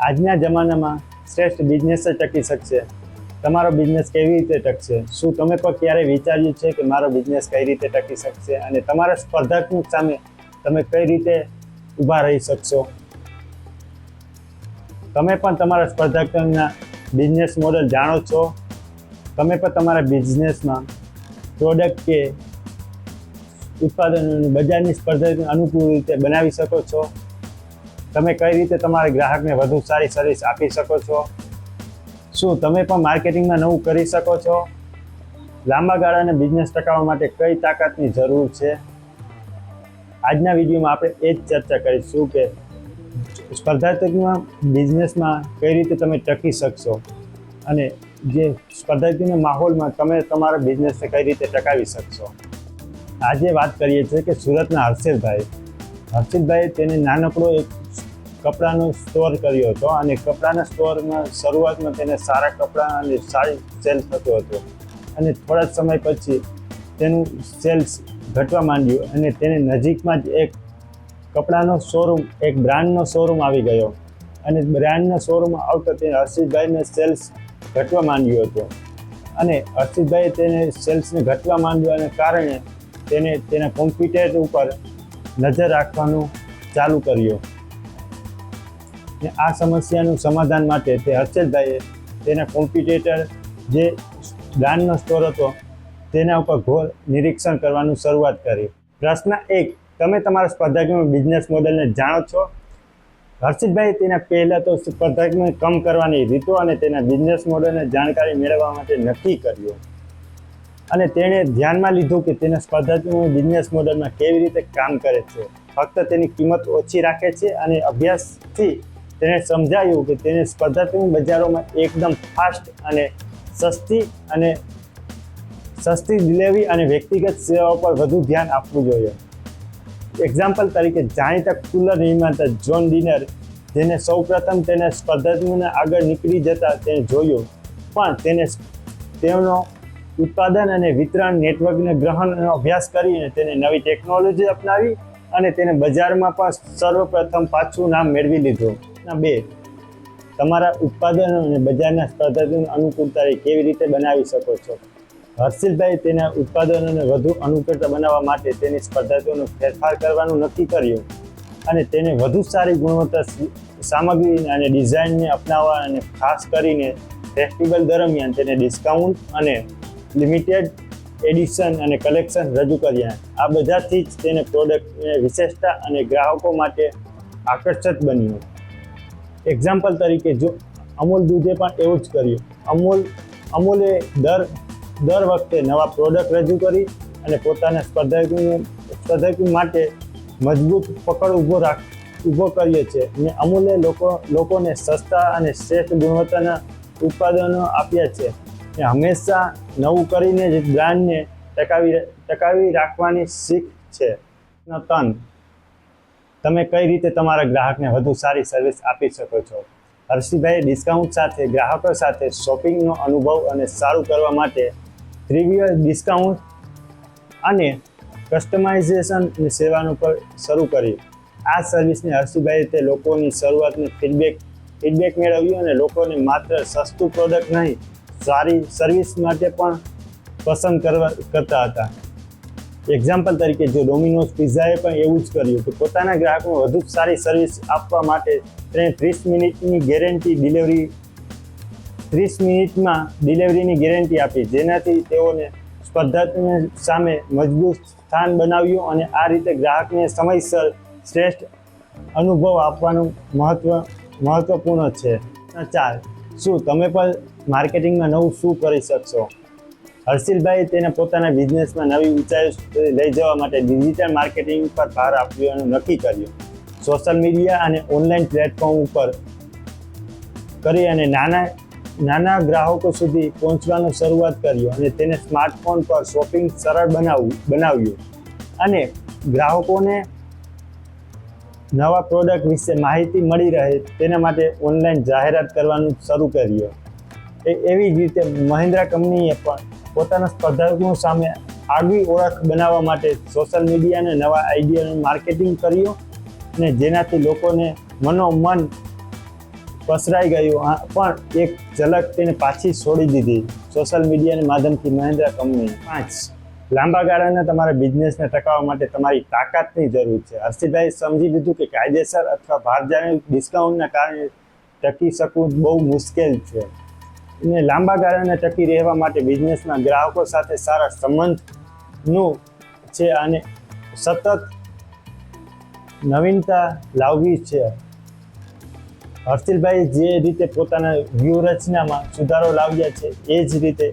આજના જમાનામાં શ્રેષ્ઠ બિઝનેસ જ ટકી શકશે. તમારો બિઝનેસ કેવી રીતે ટકશે? શું તમે પણ ક્યારે વિચાર્યું છે કે મારો બિઝનેસ કઈ રીતે ટકી શકશે? અને તમારા સ્પર્ધાત્મક સામે તમે કઈ રીતે ઊભા રહી શકશો? તમે પણ તમારા સ્પર્ધાત્મકના બિઝનેસ મોડલ જાણો છો? તમે પણ તમારા બિઝનેસમાં પ્રોડક્ટ કે ઉત્પાદનોની બજારની સ્પર્ધાને અનુકૂળ રીતે બનાવી શકો છો? તમે કઈ રીતે તમારા ગ્રાહકને વધુ સારી સર્વિસ આપી શકો છો? શું તમે પણ માર્કેટિંગમાં નવું કરી શકો છો? લાંબા ગાળાને બિઝનેસ ટકાવવા માટે કઈ તાકાતની જરૂર છે? આજના વિડીયોમાં આપણે એ જ ચર્ચા કરીશું કે સ્પર્ધાત્મકમાં બિઝનેસમાં કઈ રીતે તમે ટકી શકશો અને જે સ્પર્ધાત્મક માહોલમાં તમે તમારા બિઝનેસને કઈ રીતે ટકાવી શકશો. આજે વાત કરીએ છીએ કે સુરતના હર્ષિતભાઈ. હર્ષિતભાઈ, તેને નાનકડો એક કપડાનો સ્ટોર કર્યો હતો અને કપડાના સ્ટોરમાં શરૂઆતમાં તેને સારા કપડાં અને સારી સેલ થતો હતો. અને થોડા સમય પછી તેનું સેલ્સ ઘટવા માંડ્યું અને તેને નજીકમાં જ એક કપડાનો શોરૂમ એક બ્રાન્ડનો શોરૂમ આવી ગયો. અને બ્રાન્ડના શોરૂમ આવતા તે હર્ષિતભાઈને સેલ્સ ઘટવા માંડ્યો હતો. અને હર્ષિતભાઈએ તેને સેલ્સને ઘટવા માંડ્યાને કારણે તેને તેના કોમ્પ્યુટર ઉપર નજર રાખવાનું ચાલુ કર્યું. ને આ સમસ્યાનું સમાધાન માટે તે હર્ષદભાઈએ તેના કોમ્પિટેટર જે બ્રાન્ડનો સ્ટોર હતો, તેના ઉપર ઘોર નિરીક્ષણ કરવાનું શરૂઆત કરી. પ્રશ્ન એક, તમે તમારા સ્પર્ધાત્મક બિઝનેસ મોડેલને જાણો છો? હર્ષિતભાઈ તેના પહેલાં તો સ્પર્ધાત્મક કમ કરવાની રીતો અને તેના બિઝનેસ મોડેલને જાણકારી મેળવવા માટે નક્કી કર્યું. અને તેણે ધ્યાનમાં લીધું કે તેના સ્પર્ધાત્મક બિઝનેસ મોડેલમાં કેવી રીતે કામ કરે છે. ફક્ત તેની કિંમત ઓછી રાખે છે અને અભ્યાસથી તેણે સમજાયું કે તેને સ્પર્ધાત્મક બજારોમાં એકદમ ફાસ્ટ અને સસ્તી અને સસ્તી ડિલિવરી અને વ્યક્તિગત સેવાઓ પર વધુ ધ્યાન આપવું જોઈએ. એક્ઝામ્પલ તરીકે જાણીતા કુલર નિર્માતા જોન ડિનર જેને સૌપ્રથમ તેને સ્પર્ધાત્મકને આગળ નીકળી જતા તેને જોયું, પણ તેને તેનો ઉત્પાદન અને વિતરણ નેટવર્કને ગ્રહણનો અભ્યાસ કરીને તેને નવી ટેકનોલોજી અપનાવી અને તેને બજારમાં પણ સર્વપ્રથમ પાછું નામ મેળવી લીધું. ના, બે. તમારા ઉત્પાદનો અને બજારના સ્પર્ધાત્મક અનુકૂળતાને કેવી રીતે બનાવી શકો છો? હર્ષિલભાઈ તેના ઉત્પાદનોને વધુ અનુકૂળતા બનાવવા માટે તેની સ્પર્ધાત્મકનો ફેરફાર કરવાનું નક્કી કર્યું અને તેને વધુ સારી ગુણવત્તા સામગ્રી અને ડિઝાઇનને અપનાવવા અને ખાસ કરીને ફેસ્ટિવલ દરમિયાન તેને ડિસ્કાઉન્ટ અને લિમિટેડ એડિશન અને કલેક્શન રજૂ કર્યા. આ બધાથી જ તેને પ્રોડક્ટને વિશેષતા અને ગ્રાહકો માટે આકર્ષક બન્યું. એક્ઝામ્પલ તરીકે જો અમૂલ દૂધે પણ એવું જ કર્યું. અમૂલ, અમૂલે દર દર વખતે નવા પ્રોડક્ટ રજૂ કરી અને પોતાના સ્પર્ધક સ્પર્ધક માટે મજબૂત પકડ ઊભો રાખ, ઊભો કરીએ છીએ અને અમૂલે લોકો, લોકોને સસ્તા અને શ્રેષ્ઠ ગુણવત્તાના ઉત્પાદનો આપ્યા છે. એ હંમેશા નવું કરીને જ બ્રાન્ડને ટકાવી ટકાવી રાખવાની શીખ છે. તન તમે કઈ રીતે તમારા ગ્રાહકને વધુ સારી સર્વિસ આપી શકો છો? હર્ષિભાઈ ડિસ્કાઉન્ટ સાથે, ગ્રાહકો સાથે શોપિંગનો અનુભવ અને સારું કરવા માટે ત્રિવ્ય ડિસ્કાઉન્ટ અને કસ્ટમાઇઝેશન સેવાનું પર શરૂ કર્યું. આ સર્વિસને હર્ષિભાઈએ તે લોકોની શરૂઆતને ફીડબેક ફીડબેક મેળવ્યું અને લોકોને માત્ર સસ્તું પ્રોડક્ટ નહીં, સારી સર્વિસ માટે પણ પસંદ કરવા, કરતા હતા. એક્ઝામ્પલ તરીકે જો ડોમિનોઝ પિઝાએ પણ એવું જ કર્યું કે પોતાના ગ્રાહકોને વધુ સારી સર્વિસ આપવા માટે તેણે ત્રીસ મિનિટની ગેરંટી ડિલિવરી ત્રીસ મિનિટમાં ડિલિવરીની ગેરંટી આપી. જેનાથી તેઓને સ્પર્ધાત્મક સામે મજબૂત સ્થાન બનાવ્યું અને આ રીતે ગ્રાહકને સમયસર શ્રેષ્ઠ અનુભવ આપવાનું મહત્વ, મહત્વપૂર્ણ છે. ચાર શું તમે પણ માર્કેટિંગમાં નવું શું કરી શકશો? હર્ષિલભાઈ તેને પોતાના બિઝનેસમાં નવી ઊંચાઈ લઈ જવા માટે ડિજિટલ માર્કેટિંગ પર ભાર આપવાનું નક્કી કર્યું. સોશિયલ મીડિયા અને ઓનલાઈન પ્લેટફોર્મ ઉપર કરી અને નાના નાના ગ્રાહકો સુધી પહોંચવાનું શરૂઆત કર્યું અને તેને સ્માર્ટફોન પર શોપિંગ સરળ બનાવવું બનાવ્યું. અને ગ્રાહકોને નવા પ્રોડક્ટ વિશે માહિતી મળી રહે તેના માટે ઓનલાઈન જાહેરાત કરવાનું શરૂ કર્યું. એવી જ રીતે મહિન્દ્રા કંપનીએ પણ પોતાના સ્પર્ધકો સામે આગવી ઓળખ બનાવવા માટે સોશિયલ મીડિયાને નવા આઈડિયાનું માર્કેટિંગ કર્યું અને જેનાથી લોકોને મનોમન પસરાઈ ગયું. પણ એક ઝલક તેને પાછી છોડી દીધી. સોશિયલ મીડિયાના માધ્યમથી મહેન્દ્રા કંપની પાંચ. લાંબા ગાળાના તમારા બિઝનેસને ટકાવવા માટે તમારી તાકાતની જરૂર છે. હર્ષિતભાઈ સમજી લીધું કે કાયદેસર અથવા ભારજાની ડિસ્કાઉન્ટના કારણે ટકી શકવું બહુ મુશ્કેલ છે. અને લાંબા ગાળાને ટકી રહેવા માટે બિઝનેસમાં ગ્રાહકો સાથે સારા સંબંધનું છે અને સતત નવીનતા લાવવી છે. હર્ષિલભાઈ જે રીતે પોતાના વ્યૂહરચનામાં સુધારો લાવ્યા છે, એ જ રીતે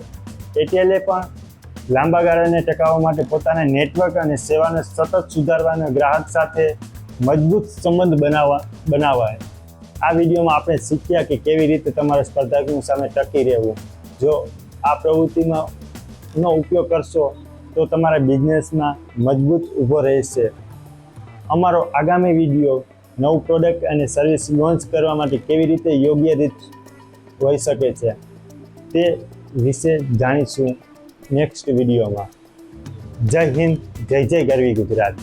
એટીએલે પણ લાંબા ગાળાને ટકાવવા માટે પોતાના નેટવર્ક અને સેવાને સતત સુધારવાના ગ્રાહક સાથે મજબૂત સંબંધ બનાવવા, બનાવાય. આ વિડીયોમાં આપણે શીખ્યા કે કેવી રીતે તમારા સ્પર્ધકની સામે ટકી રહેવું. જો આ પ્રવૃત્તિમાં નો ઉપયોગ કરશો, તો તમારા બિઝનેસમાં મજબૂત ઊભો રહેશે. અમારો આગામી વીડિયો નવું પ્રોડક્ટ અને સર્વિસ લોન્ચ કરવા માટે કેવી રીતે યોગ્ય રીત હોઈ શકે છે, તે વિશે જાણીશું નેક્સ્ટ વિડીયોમાં. જય હિન્દ, જય જય ગરવી ગુજરાત.